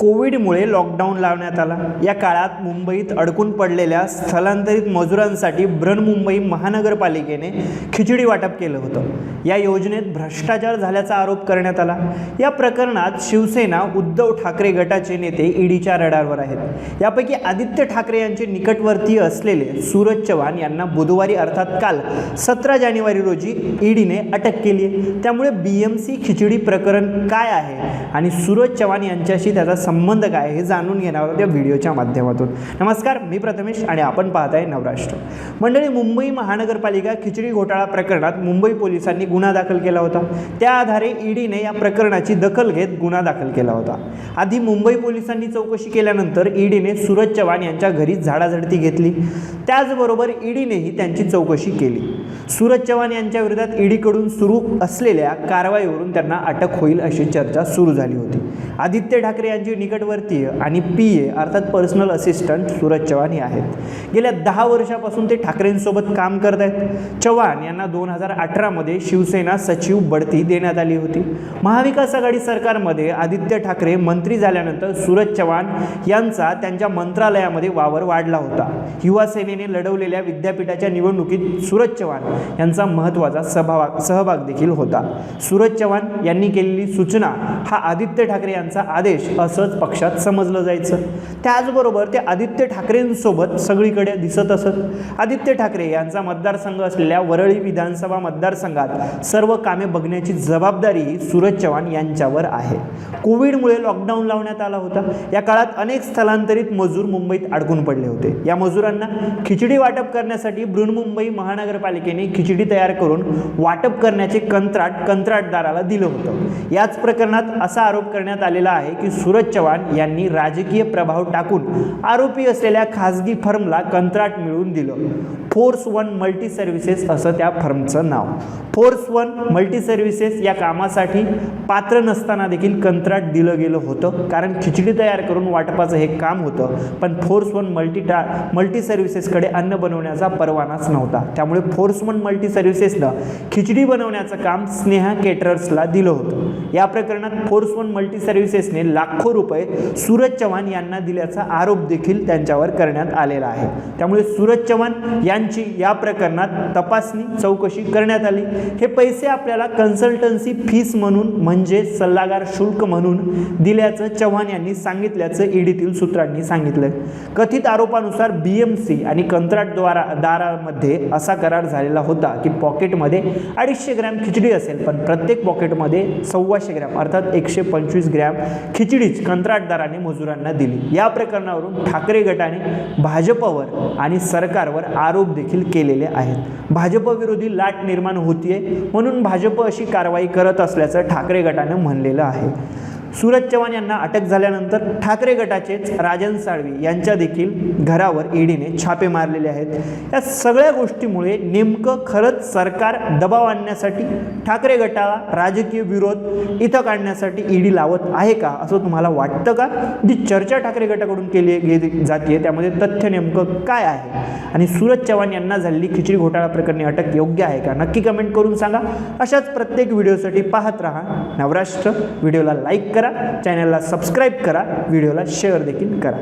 कोविडमुळे लॉकडाऊन लावण्यात आला. या काळात मुंबईत अडकून पडलेल्या स्थलांतरित मजुरांसाठी बृहन्मुंबई महानगरपालिकेने खिचडी वाटप केलं होतं. या योजनेत भ्रष्टाचार झाल्याचा आरोप करण्यात आला. या प्रकरणात शिवसेना उद्धव ठाकरे गटाचे नेते ईडीच्या रडारवर आहेत. यापैकी आदित्य ठाकरे यांचे निकटवर्तीय असलेले सूरज चव्हाण यांना बुधवारी अर्थात काल सतरा जानेवारी रोजी ईडीने अटक केली आहे. त्यामुळे बी एम सी खिचडी प्रकरण काय आहे? आणि सूरज चव्हाण यांच्याशी त्याचा संबंध काय हे जाणून घेणार आहोत या व्हिडिओच्या माध्यमातून. नमस्कार मी प्रथमेश आणि आपण पाहताय नवराष्ट्र. मंडळी मुंबई महानगरपालिका खिचडी घोटाळा प्रकरणात मुंबई पोलिसांनी गुन्हा दाखल केला होता. त्या आधारे ईडीने या प्रकरणाची दखल घेत गुन्हा दाखल केला होता. आधी मुंबई पोलिसांनी चौकशी केल्यानंतर ईडीने सूरज चव्हाण यांच्या घरी झाडाझडती घेतली. त्याचबरोबर ईडीनेही त्यांची चौकशी केली. सूरज चव्हाण यांच्या विरोधात ईडीकडून सुरू असलेल्या कारवाईवरून त्यांना अटक होईल अशी चर्चा सुरू झाली होती. आदित्य ठाकरे यांचे निकटवर्तीय आणि पी ए अर्थात पर्सनल असिस्टंट सूरज चव्हाण हे आहेत. गेल्या दहा वर्षापासून ते ठाकरेंसोबत काम करत आहेत. चव्हाण यांना दोन हजार अठरामध्ये शिवसेना सचिव बढती देण्यात आली होती. महाविकास आघाडी सरकारमध्ये आदित्य ठाकरे मंत्री झाल्यानंतर सूरज चव्हाण यांचा त्यांच्या मंत्रालयामध्ये वावर वाढला होता. युवा सेनेने लढवलेल्या विद्यापीठाच्या निवडणुकीत सूरज चव्हाण यांचा महत्त्वाचा सहभाग सहभाग देखील होता. सूरज चव्हाण यांनी केलेली सूचना हा आदित्य ठाकरे यांचा आदेश असंच पक्षात समजलं जायचं. त्याचबरोबर ते आदित्य ठाकरेंसोबत सगळीकडे दिसत असत. आदित्य ठाकरे यांचा मतदारसंघ असलेल्या वरळी विधानसभा मतदारसंघात सर्व कामे बघण्याची जबाबदारी ही सूरज चव्हाण यांच्यावर आहे. कोविडमुळे लॉकडाऊन लावण्यात आला होता. या काळात अनेक स्थलांतरित मजूर मुंबईत अडकून पडले होते. या मजुरांना खिचडी वाटप करण्यासाठी बृहन्मुंबई बँकेने खिचडी तयार करून वाटप करण्याचे कंत्राट कंत्राटदाराला दिलं होतं. याच प्रकरणात असा आरोप करण्यात आलेला आहे की सूरज चव्हाण यांनी राजकीय प्रभाव टाकून आरोपी असलेल्या खासगी फर्मला कंत्राट मिळवून दिलं. फोर्स वन मल्टी सर्व्हिसेस असं त्या फर्मचं नाव. फोर्स वन मल्टी सर्व्हिसेस या कामासाठी पात्र नसताना देखील कंत्राट दिलं गेलं होतं. कारण खिचडी तयार करून वाटपाचं हे काम होतं. पण फोर्स वन मल्टी टा मल्टी सर्व्हिसेसकडे अन्न बनवण्याचा परवानाच नव्हता. त्यामुळे फोर्स वन मल्टी सर्व्हिसेसनं खिचडी बनवण्याचं काम स्नेहा केटरर्सला दिलं होतं. या प्रकरणात फोर्स वन मल्टी सर्व्हिसेसने लाखो रुपये सूरज चव्हाण यांना दिल्याचा आरोप देखील त्यांच्यावर करण्यात आलेला आहे. त्यामुळे सूरज चव्हाण यांची या प्रकरणात तपासणी चौकशी करण्यात आली. हे पैसे आपल्याला कन्सल्टन्सी फीस म्हणून म्हणजे सल्लागार शुल्क म्हणून दिल्याचं चव्हाण यांनी सांगितल्याचं e ईडीतील सूत्रांनी सांगितलं कथित आरोपानुसार बी एम सी आणि कंत्राटद्वारा दारामध्ये असा करार झालेला होता की पॉकेटमध्ये अडीचशे ग्रॅम खिचडी असेल पण प्रत्येक पॉकेटमध्ये सव्वाशे ग्रॅम अर्थात एकशे पंचवीस ग्रॅम खिचडीच कंत्राटदाराने मजुरांना दिली. या प्रकरणावरून ठाकरे गटाने भाजपवर आणि सरकारवर आरोप देखील केलेले आहेत. भाजप विरोधी लाट निर्माण आहे म्हणून भाजप अशी कारवाई करत असल्याचं ठाकरे गटानं म्हणलेलं आहे. सूरज चव्हाण यांना अटक झाल्यानंतर ठाकरे गटाचेच राजन साळवी यांच्या देखील घरावर ईडीने छापे मारलेले आहेत. या सगळ्या गोष्टीमुळे नेमकं खरंच सरकार दबाव आणण्यासाठी ठाकरे गटाला राजकीय विरोध इथं काढण्यासाठी ईडी लावत आहे का असं तुम्हाला वाटतं का? जी चर्चा ठाकरे गटाकडून केली गेली जाते त्यामध्ये तथ्य नेमकं काय आहे? आणि सूरज चव्हाण यांना झालेली खिचडी घोटाळा प्रकरणी अटक योग्य आहे का? नक्की कमेंट करून सांगा. अशाच प्रत्येक व्हिडिओसाठी पाहत राहा नवराष्ट्र. व्हिडिओला लाईक करा. चॅनलला सबस्क्राईब करा. व्हिडिओला शेअर देखील करा.